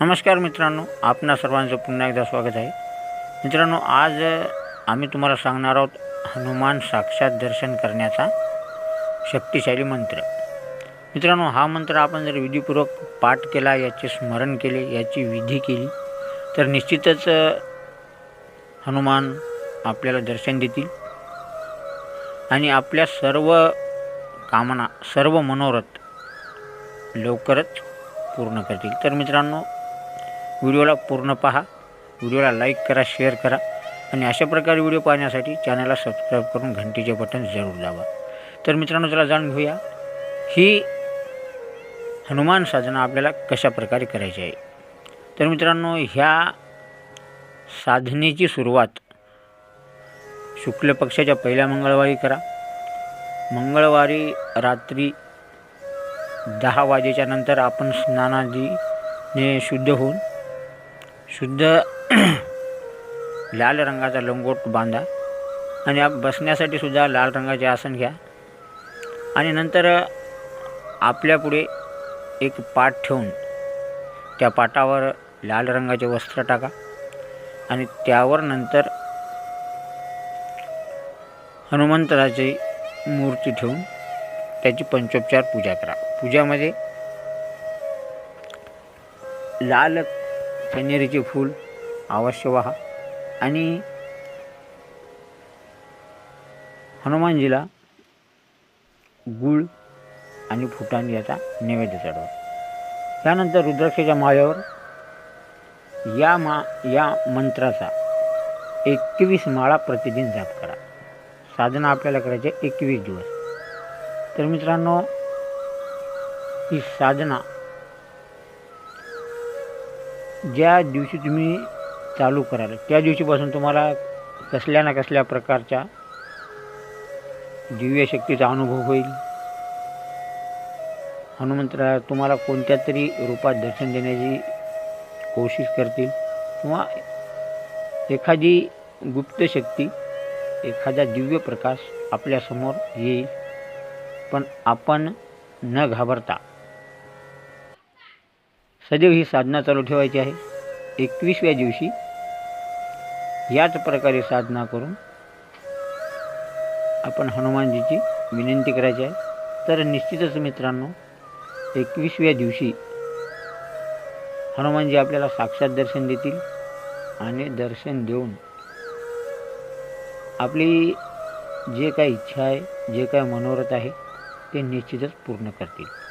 नमस्कार मित्रांनो आपणा सर्वांचं पुन्हा एकदा स्वागत आहे. मित्रांनो आज आम्ही तुम्हाला सांगणार आहोत हनुमान साक्षात दर्शन करण्याचा शक्तिशाली मंत्र. मित्रांनो हा मंत्र आपण जर विधीपूर्वक पाठ केला याचे स्मरण केले याची विधी केली तर निश्चितच हनुमान आपल्याला दर्शन देतील. आणि आपल्या सर्व कामना सर्व मनोरथ लवकरच पूर्ण करतील. तर मित्रांनो व्हिडिओला पूर्ण पहा. व्हिडिओला लाईक करा शेअर करा आणि अशा प्रकारे व्हिडिओ पाहण्यासाठी चॅनलला सबस्क्राईब करून घंटीचे बटन जरूर दाबा. तर मित्रांनो चला जाणून घेऊया ही हनुमान साधना आपल्याला कशा प्रकारे करायची आहे. तर मित्रांनो ह्या साधनेची सुरुवात शुक्ल पक्षाच्या पहिल्या मंगळवारी करा. मंगळवारी रात्री दहा वाजेच्या नंतर आपण स्नानादीने शुद्ध होऊन शुद्ध लाल रंगाचा लंगोट बांधा आणि आप बसण्यासाठी सुद्धा लाल रंगाचे आसन घ्या. आणि नंतर आपल्यापुढे एक पाट ठेवून त्या पाटावर लाल रंगाचे वस्त्र टाका. आणि त्यावर नंतर हनुमंतराची मूर्ती ठेवून त्याची पंचोपचार पूजा करा. पूजामध्ये लाल कण्हेरीचे फूल अवश्य व्हा. आणि हनुमानजीला गुळ आणि फुटाण याचा नैवेद्य चढवा. त्यानंतर रुद्राक्षाच्या माळ्यावर या मा या मंत्राचा एकवीस माळा प्रतिदिन जाप करा. साधना आपल्याला करायची एकवीस दिवस. तर मित्रांनो ही साधना ज्या दिवशी तुम्ही चालू कराल त्या दिवशीपासून तुम्हाला कसल्या ना कसल्या प्रकारच्या दिव्य शक्तीचा अनुभव होईल. हनुमंतरा तुम्हाला कोणत्या तरी रूपात दर्शन देण्याची कोशिश करतील किंवा एखादी गुप्त शक्ती एखादा दिव्य प्रकाश आपल्यासमोर येईल. पण आपण न घाबरता सदैव ही साधना चालू ठेवायची आहे. एकवीसव्या दिवशी याच प्रकारे साधना करून आपण हनुमानजीची विनंती करायची आहे. तर निश्चितच मित्रांनो एकवीसव्या दिवशी हनुमानजी आपल्याला साक्षात दर्शन देतील आणि दर्शन देऊन आपली जे काय इच्छा आहे जे काय मनोरथ आहे ते निश्चितच पूर्ण करतील.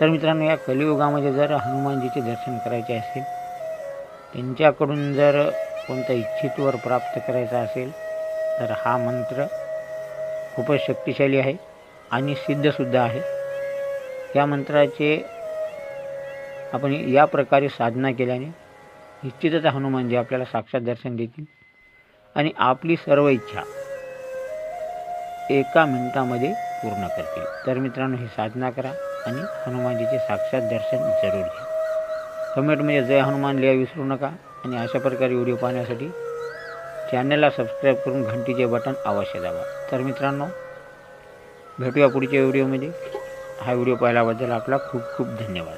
तर मित्रांनो या कलियुगामध्ये जर हनुमानजीचे दर्शन करायचे असेल त्यांच्याकडून जर कोणता इच्छितवर प्राप्त करायचा असेल तर हा मंत्र खूपच शक्तिशाली आहे आणि सिद्धसुद्धा आहे. या मंत्राचे आपण या प्रकारे साधना केल्याने निश्चितच हनुमानजी आपल्याला साक्षात दर्शन देतील. आणि आपली सर्व इच्छा एका मिनिटामध्ये पूर्ण करतील. तर मित्रांनो ही साधना करा. आणि हनुमानजीचे साक्षात दर्शन जरूर घ्या. कमेंटमध्ये जय हनुमान लिहा विसरू नका आणि अशा प्रकारे व्हिडिओ पाहण्यासाठी चॅनलला सबस्क्राईब करून घंटीचे बटन अवश्य दाबा. तर मित्रांनो भेटूया पुढच्या व्हिडिओमध्ये. हा व्हिडिओ पाहिल्याबद्दल आपला खूप खूप धन्यवाद.